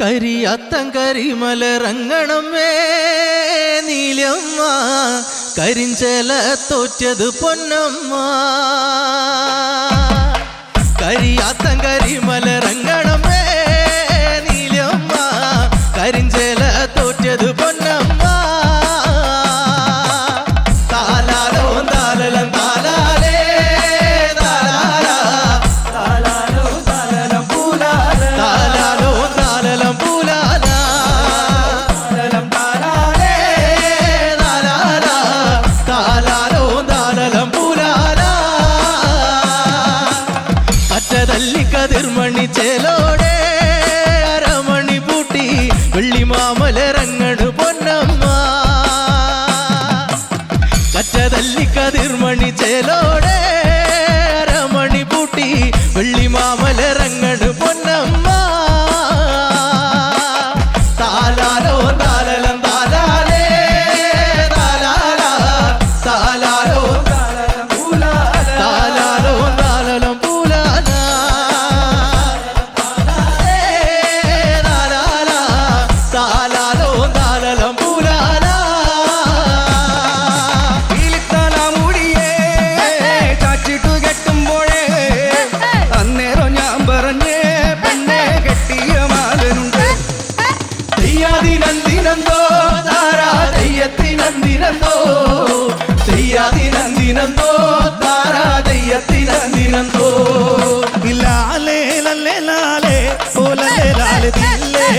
കരിയാത്തം കരിമലറങ്ങണമേ നീലമ്മ കരിഞ്ചല തോറ്റത് പൊന്നമ്മ. കരിയാത്തം കരിമലറങ്ങണം മലരങ്ങടു പൊന്നമ്മ. കറ്റതല്ലി കതിർമണി ചേലോ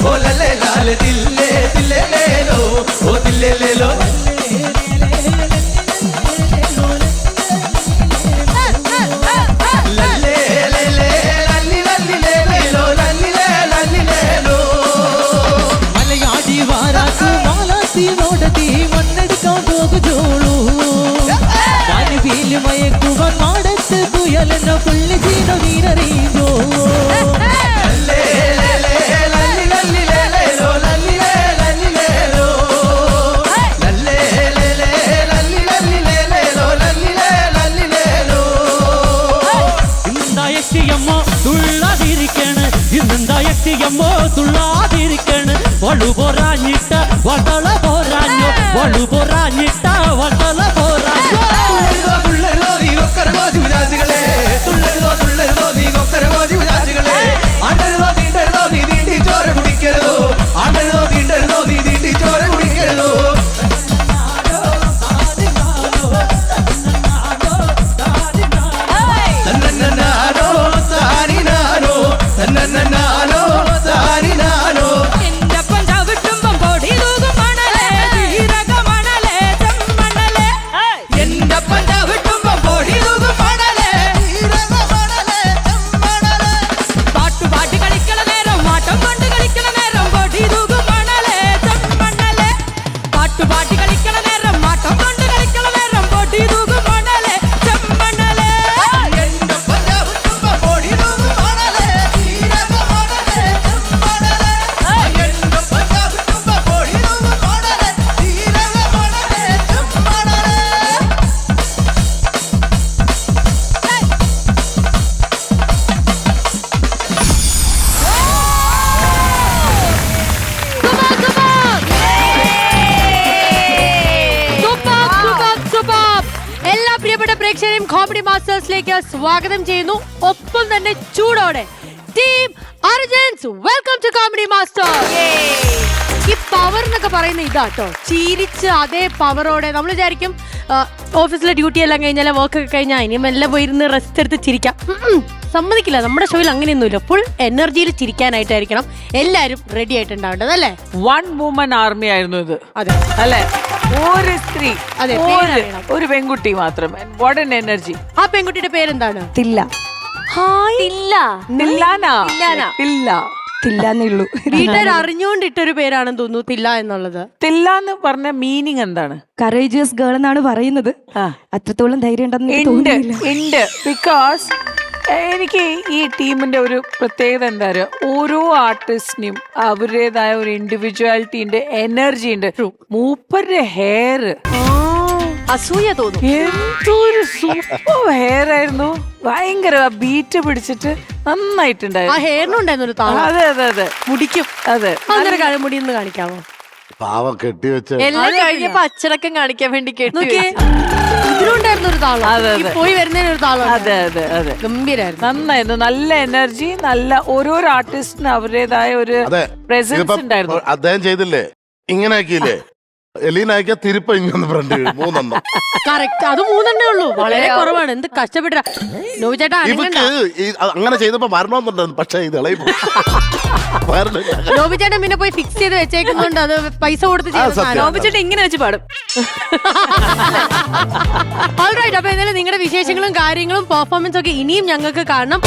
ఓ లల్లే లాల దిల్లే దిల్లే నేను. ఓ దిల్లే തുള്ളാതിരിക്കണ്. ഇന്നെന്താ യക്തിയമ്മോ തുള്ളാതിരിക്കണ്. വള്ളു പോരാഞ്ഞിട്ട വട്ടള പോരാഞ്ഞോ. വള്ളു പോരാഞ്ഞിട്ട വട്ടള കോമഡി മാസ്റ്റേഴ്സിലേക്ക് സ്വാഗതം ചെയ്യുന്നു. ഒപ്പം തന്നെ ചൂടോടെ ടീം അർജൻസ്. വെൽക്കം ടു കോമഡി മാസ്റ്റർ ഈ പവർ എന്നൊക്കെ പറയുന്ന ഇതാട്ടോ. ചിരിച്ച് അതേ പവറോടെ നമ്മൾ വിചാരിക്കും ഓഫീസിലെ ഡ്യൂട്ടി എല്ലാം കഴിഞ്ഞാൽ വർക്ക് ഒക്കെ കഴിഞ്ഞാൽ ഇനിയും എല്ലാം പോയിരുന്ന് റെസ്റ്റ് എടുത്ത് ചിരിക്കാം. സമ്മതിക്കില്ല. നമ്മുടെ ഷോയിൽ അങ്ങനെയൊന്നുമില്ല. ഫുൾ എനർജിയിൽ ചിരിക്കാനായിട്ടായിരിക്കണം എല്ലാവരും റെഡി ആയിട്ടുണ്ടാവേണ്ടത് അല്ലേ? വൺ വുമൻ ആർമി ആയിരുന്നു ഇത്. അതെ. അല്ലേ? ഒരു സ്ത്രീ അതെ, ഒരു- ഒരു പെൺകുട്ടി മാത്രം. വാട്ട് എനർജി ആ പെൺകുട്ടിയുടെ പേരെന്താണ്? തില്ല. ഹായ്. തില്ല. ഉള്ളൂ. ഒരു പേരാണെന്ന് തോന്നുന്നു തില്ല എന്നുള്ളത്. തില്ല എന്ന് പറഞ്ഞ മീനിങ് എന്താണ്? കറേജിയസ് ഗേൾ എന്നാണ് പറയുന്നത്. അത്രത്തോളം ധൈര്യം ഉണ്ടെന്ന് തോന്നുന്നില്ല. ഉണ്ട് ബിക്കോസ് എനിക്ക് ഈ ടീമിന്റെ ഒരു പ്രത്യേകത എന്താ പറയുക ഓരോ ആർട്ടിസ്റ്റിനും അവരുടേതായ ഒരു ഇൻഡിവിജ്വാലിറ്റിന്റെ എനർജി ഉണ്ട്. മൂപ്പരുടെ ഹെയർ അസൂയ തോന്നും. എന്തൊരു സൂപ്പർ ഹെയർ ആയിരുന്നു. ഭയങ്കര ബീറ്റ് പിടിച്ചിട്ട് ആ നന്നായിട്ടുണ്ടായിരുന്നു ഹെയറിനുണ്ടായിരുന്നു ഒരു താളം. അതെ അതെ അതെ. മുടിക്കും. അതെ. അങ്ങനെ മുടി ഒന്ന് കാണിക്കാമോ? പാവം കെട്ടിവെച്ച് എല്ലാം കഴിഞ്ഞപ്പോ അച്ചടക്കം കാണിക്കാൻ വേണ്ടി കേട്ടു നോക്കിയേ. ഇതിലുണ്ടായിരുന്നു ഒരു താളം. പോയി വരുന്നതിന് ഒരു താളം അതെ അതെ അതെ. ഗംഭീരായിരുന്നു. നന്നായിരുന്നു. നല്ല എനർജി നല്ല ഓരോരോ ആർട്ടിസ്റ്റിന് അവരുടേതായ ഒരു അതെ. പ്രസൻസ് ഉണ്ടായിരുന്നു. അദ്ദേഹം ചെയ്തില്ലേ? ഇങ്ങനെ ആക്കിയില്ലേ എലീന ആക്കിയ തിരുപ്പ ഇങ്ങനെ ഫ്രണ്ട് മൂന്നെണ്ണം. കറക്റ്റ് അത് മൂന്നെണ്ണേ ഉള്ളൂ. വളരെ കുറവാണ്. എന്ത് കഷ്ടപ്പെട്ട നോബി ചേട്ടാ ഇവക്ക് ഈ അത് അങ്ങനെ ചെയ്തപ്പോ വരണമെന്നുണ്ടായിരുന്നു. പക്ഷെ ഇത് ഇളയി പോയി. വരണില്ല. നോബി ചേട്ടൻ പിന്നെ പോയി ഫിക്സ് ചെയ്ത് വെച്ചേക്കുന്നുണ്ട് അത് പൈസ കൊടുത്ത് ആ, സത്യം. ഇങ്ങനെ വെച്ച് പാടും. ഓൾറൈറ്റ് അപ്പൊ എന്തായാലും നിങ്ങളുടെ വിശേഷങ്ങളും കാര്യങ്ങളും പെർഫോമൻസ് ഒക്കെ ഇനിയും ഞങ്ങൾക്ക് കാണണം.